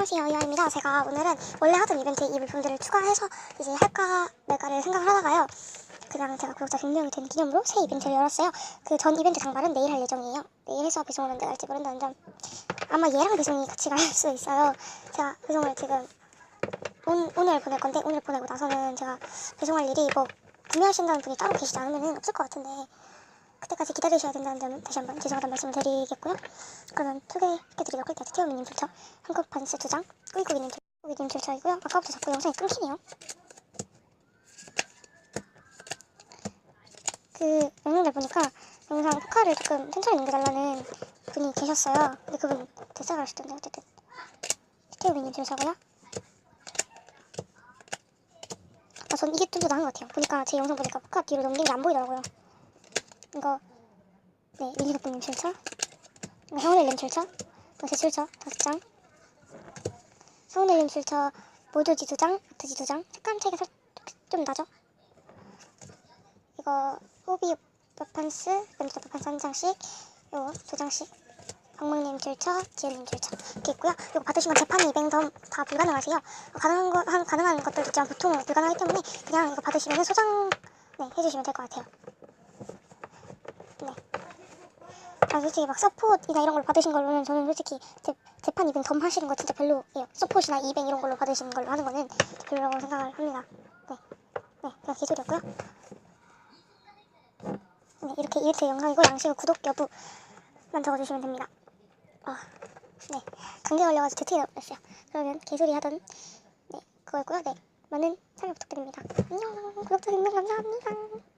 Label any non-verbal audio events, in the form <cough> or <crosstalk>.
안녕하세요 이하입니다. 제가 오늘은 원래 하던 이벤트에 이 물품들을 추가해서 이제 할까 말까를 생각을 하다가요. 그냥 제가 구독자 100명이 된 기념으로 새 이벤트를 열었어요. 그 전 이벤트 장발은 내일 할 예정이에요. 내일 해서 배송을 언제 갈지 모른다는 점 아마 얘랑 배송이 같이 갈 <laughs> 수 있어요. 제가 배송을 지금 온, 오늘 보낼 건데 오늘 보내고 나서는 제가 배송할 일이 뭐 구매하신다는 분이 따로 계시지 않으면 없을 것 같은데 그때까지 기다리셔야 된다는 점 다시 한번 죄송하다는 말씀을 드리겠고요. 그러면 소개해드리도록 할게요. 티어미님 출처, 한국 반스 두 장, 꾸이꾸기님 출- 꾸이님 출처이고요. 아까부터 자꾸 영상이 끊기네요. 그 영상들 보니까 영상 포카를 조금 천천히 넘겨달라는 분이 계셨어요. 근데 그분 대사를 하시던데 어쨌든 티어미님 출처고요. 아, 전 이게 좀 더 나은 것 같아요. 보니까 제 영상 보니까 포카 뒤로 넘긴 게 안 보이더라고요. 이거 네 미니덕분님 출처? 이거 서울엘림 출처? 이거 제 출처? 다섯 장? 서울엘림 출처 모조지 두장 아트지 두장? 색감 차이가 살, 좀 나죠? 이거 호비 버판스 램스 버판스 한 장씩 이거 두 장씩. 방망님 출처 지연님 출처. 이렇게 있고요. 이거 받으시면 재판 200점 다 불가능하세요. 가능한, 거, 한, 가능한 것들도 있지만 보통 불가능하기 때문에 그냥 이거 받으시면 소장 네, 해주시면 될 것 같아요 네. 아 솔직히 막 서폿이나 이런 걸 받으신 걸로는 저는 솔직히 재, 재판 이벤 덤 하시는 거 진짜 별로예요. 서폿이나 이벤 이런 걸로 받으시는 걸로 하는 거는 별로라고 생각을 합니다. 네, 네, 그냥 개소리였고요. 네, 이렇게 이벤트 영상이고 양식은 구독 여부만 적어주시면 됩니다. 아, 네, 감기 걸려가지고 되게 어렸어요. 그러면 개소리 하던 네 그거였고요. 네, 많은 참여 부탁드립니다. 안녕, 구독자 100명 감사합니다.